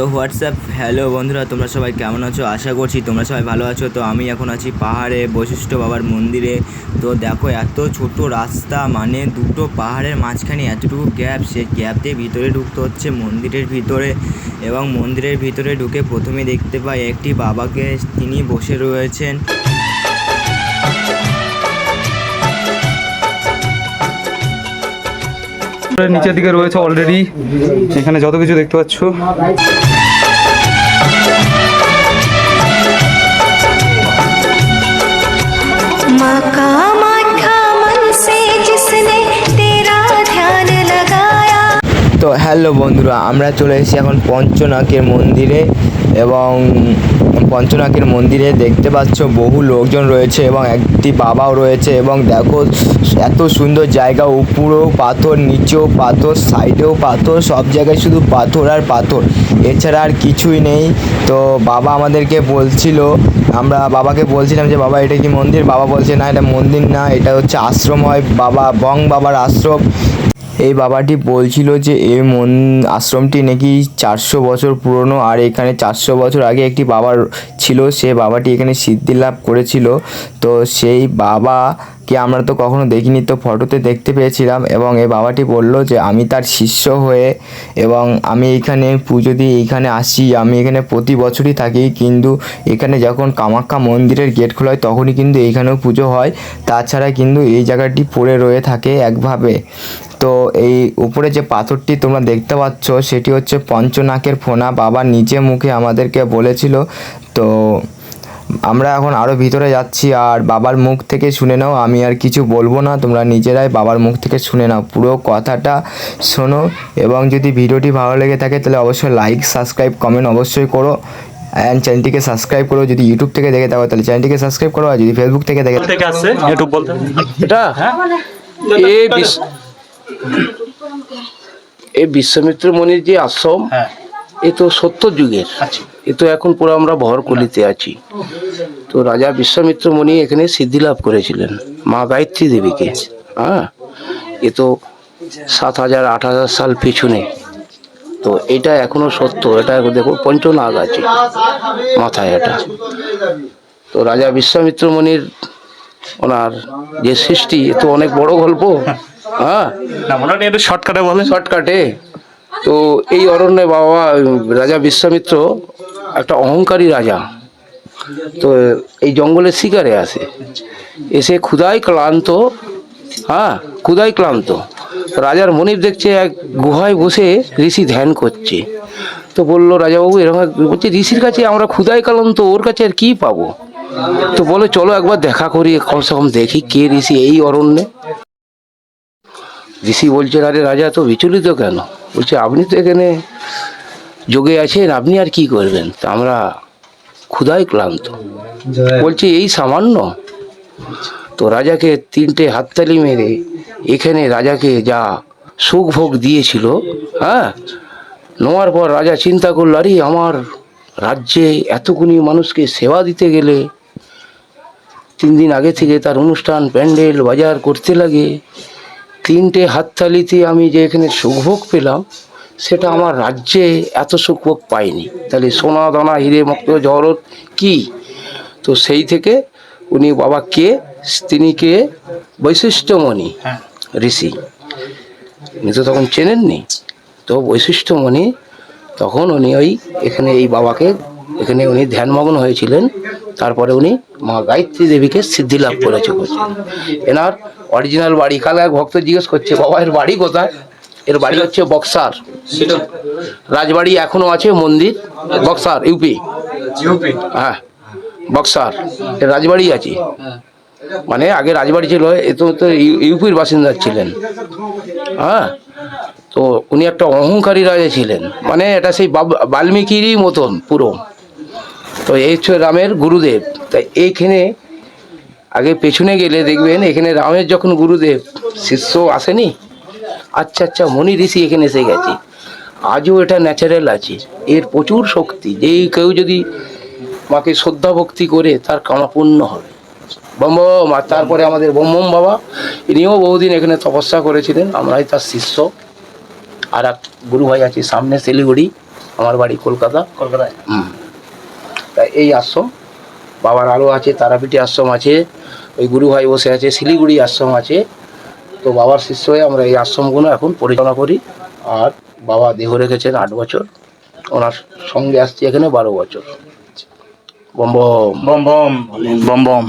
তো WhatsApp, hello বন্ধুরা, তোমরা সবাই কেমন আছো? আশা করছি তোমরা সবাই ভালো আছো। তো আমি এখন আছি পাহাড়ে বৈশিষ্ট্য বাবার মন্দিরে। তো দেখো, এত ছোট রাস্তা মানে দুটো পাহাড়ের মাঝখানে এতটুকু গ্যাপ সেই গ্যাপ দিয়ে ভিতরে ঢুকতে হচ্ছে মন্দিরের ভিতরে। এবং মন্দিরের ভিতরে ঢুকে প্রথমে দেখতে পাই একটি বাবাকে, তিনি বসে রয়েছেন। নিচের দিকে রয়েছে অলরেডি এখানে যত কিছু দেখতে পাচ্ছ। তো হ্যালো বন্ধুরা আমরা চলে এসেছি এখন পঞ্চনাকের মন্দিরে এবং পঞ্চনাকের মন্দিরে দেখতে পাচ্ছ বহু লোকজন রয়েছে এবং একটি বাবাও রয়েছে এবং দেখো এত সুন্দর জায়গা, উপরেও পাথর, নিচেও পাথর, সাইডেও পাথর, সব জায়গায় শুধু পাথর আর পাথর। এছাড়া আর কিছুই নেই। তো বাবা আমাদেরকে বলছিল, আমরা বাবাকে বলছিলাম যে, বাবা, এটা কি মন্দির? বাবা বলছে, না, এটা মন্দির না, এটা হচ্ছে আশ্রম হয়, বাবা, বং বাবার আশ্রম। এই বাবাটি বলছিল যে এই মন, আশ্রমটি নাকি চারশো বছর পুরনো আর এখানে চারশো বছর আগে একটি বাবার ছিল, সে বাবাটি এখানে সিদ্ধি লাভ করেছিল। তো সেই বাবা বাবাকে আমরা তো কখনো দেখিনি, তো ফটোতে দেখতে পেয়েছিলাম এবং এই বাবাটি বলল যে আমি তার শিষ্য হয়ে এবং আমি এখানে পুজো দিয়ে এইখানে আসি। আমি এখানে প্রতি বছরই থাকি, কিন্তু এখানে যখন কামাখ্যা মন্দিরের গেট খোলা হয় তখনই কিন্তু এইখানেও পুজো হয়। তাছাড়া কিন্তু এই জায়গাটি পড়ে রয়ে থাকে একভাবে। তো এই উপরে যে পাথরটি তোমরা দেখতে পাচ্ছ সেটি হচ্ছে পঞ্চনাকের ফোনা। বাবা নিজে মুখে আমাদেরকে বলেছিল। তো আমরা এখন আরও ভিতরে যাচ্ছি আর বাবার মুখ থেকে শুনে নাও। আমি আর কিছু বলব না তোমরা নিজেরাই বাবার মুখ থেকে শুনে নাও। পুরো কথাটা শোনো এবং যদি ভিডিওটি ভালো লেগে থাকে তাহলে অবশ্যই লাইক সাবস্ক্রাইব কমেন্ট অবশ্যই করো। অ্যান্ড চ্যানেলটিকে সাবস্ক্রাইব করো। যদি ইউটিউব থেকে দেখে থাকো তাহলে চ্যানেলটিকে সাবস্ক্রাইব করো। আর যদি ফেসবুক থেকে দেখে থেকে আসছে? একটু বলতে? এটা? এ বিশ- এ বিশ্বামিত্র মনির যে আশ্রম হ্যাঁ। এ তো সত্তর যুগের। আচ্ছা। এ তো এখন পুরো আমরা ভরকলিতে আছি। তো রাজা বিশ্বামিত্র মণি এখানে সিদ্ধি লাভ করেছিলেন মা গায়ত্রী দেবীকে। হ্যাঁ? এ তো সাত হাজার আট হাজার সাল পিছনে। তো এটা এখনও সত্য এটা দেখো পঞ্চনাগ আছে মাথায় এটা। তো রাজা বিশ্বামিত্র মনির ওনার যে সৃষ্টি এ তো অনেক বড় গল্প। হ্যাঁ? একটু শর্টকাটে বলেন। শর্টকাটে তো এই অরণ্যে বাবা রাজা বিশ্বামিত্র একটা অহংকারী রাজা। তো এই জঙ্গলের শিকারে আসে এসে ক্ষুদায় ক্লান্ত হ্যাঁ? ক্ষুদাই ক্লান্ত। রাজার মনিব দেখছে এক গুহায় বসে ঋষি ধ্যান করছে। তো বলল রাজাবাবু এরকম বলছে ঋষির কাছে আমরা ক্ষুদায় ক্লান্ত ওর কাছে আর কি পাবো? তো বলে চলো একবার দেখা করি কমসে কম দেখি কে ঋষি এই অরণ্যে। ঋষি বলছেন আরে রাজা তো বিচলিত কেন? বলছে আপনি তো এখানে যোগে আছেন আপনি আর কি করবেন? তা আমরা ক্ষুধায় ক্লান্ত। বলছে এই সামান্য? তো রাজাকে তিনটে হাততালি মেরে এখানে রাজাকে যা সুখ ভোগ দিয়েছিল হ্যাঁ নেওয়ার পর রাজা চিন্তা করল আরে আমার রাজ্যে এতগুনি মানুষকে সেবা দিতে গেলে তিন দিন আগে থেকে তার অনুষ্ঠান প্যান্ডেল বাজার করতে লাগে। তিনটে হাততালিতে আমি যে এখানে সুখভোগ পেলাম সেটা আমার রাজ্যে এত সুখভোগ পাইনি তাহলে সোনা দানা হিরে মুক্ত জহরত কি? তো সেই থেকে উনি বাবা কে তিনি কে? বৈশিষ্ট্যমণি হ্যাঁ। ঋষি। উনি তো তখন চেনেননি। তো বৈশিষ্ট্যমণি তখন উনি ওই এখানে এই বাবাকে এখানে উনি ধ্যানমগ্ন হয়েছিলেন। তারপরে উনি মা গায়ত্রী দেবীকে সিদ্ধি লাভ করেছে এনার অরিজিনাল বাড়ি কাল এক ভক্ত জিজ্ঞেস করছে বাবা এর বাড়ি কোথায়? এর বাড়ি হচ্ছে বক্সার। রাজবাড়ি এখনও আছে মন্দির বক্সার ইউপি। হ্যাঁ বক্সার এর রাজবাড়ি আছে। মানে আগে রাজবাড়ি ছিল এ তো তো ইউ- ইউপির বাসিন্দা ছিলেন। হ্যাঁ তো উনি একটা অহংকারী রাজা ছিলেন। মানে এটা সেই বাল্মীকিরই মতন পুরো। তো এই হচ্ছে রামের গুরুদেব। তাই এইখানে আগে পেছনে গেলে দেখবেন এখানে রামের যখন গুরুদেব শিষ্য আসেনি? আচ্ছা আচ্ছা মনি ঋষি এখানে এসে গেছে। আজও এটা ন্যাচারাল আছে। এর প্রচুর শক্তি। যেই কেউ যদি মাকে শ্রদ্ধা ভক্তি করে তার কামাপূর্ণ হবে। বম বম আর তারপরে আমাদের বম বাবা ইনিও বহুদিন এখানে তপস্যা করেছিলেন। আমরাই তার শিষ্য। আর এক গুরু ভাই আছে সামনে শিলিগুড়ি আমার বাড়ি কলকাতা। কলকাতায়? হুম। তাই এই আশ্রম, বাবার আলো আছে, তারাপীঠে আশ্রম আছে, ওই গুরু ভাই বসে আছে, শিলিগুড়ি আশ্রম আছে। তো বাবার শিষ্য হয়ে আমরা এই আশ্রমগুলো এখন পরিচালনা করি। আর বাবা দেহ রেখেছেন আট বছর। ওনার সঙ্গে আসছি এখানে বারো বছর। বম বম। বম বম। বম বম।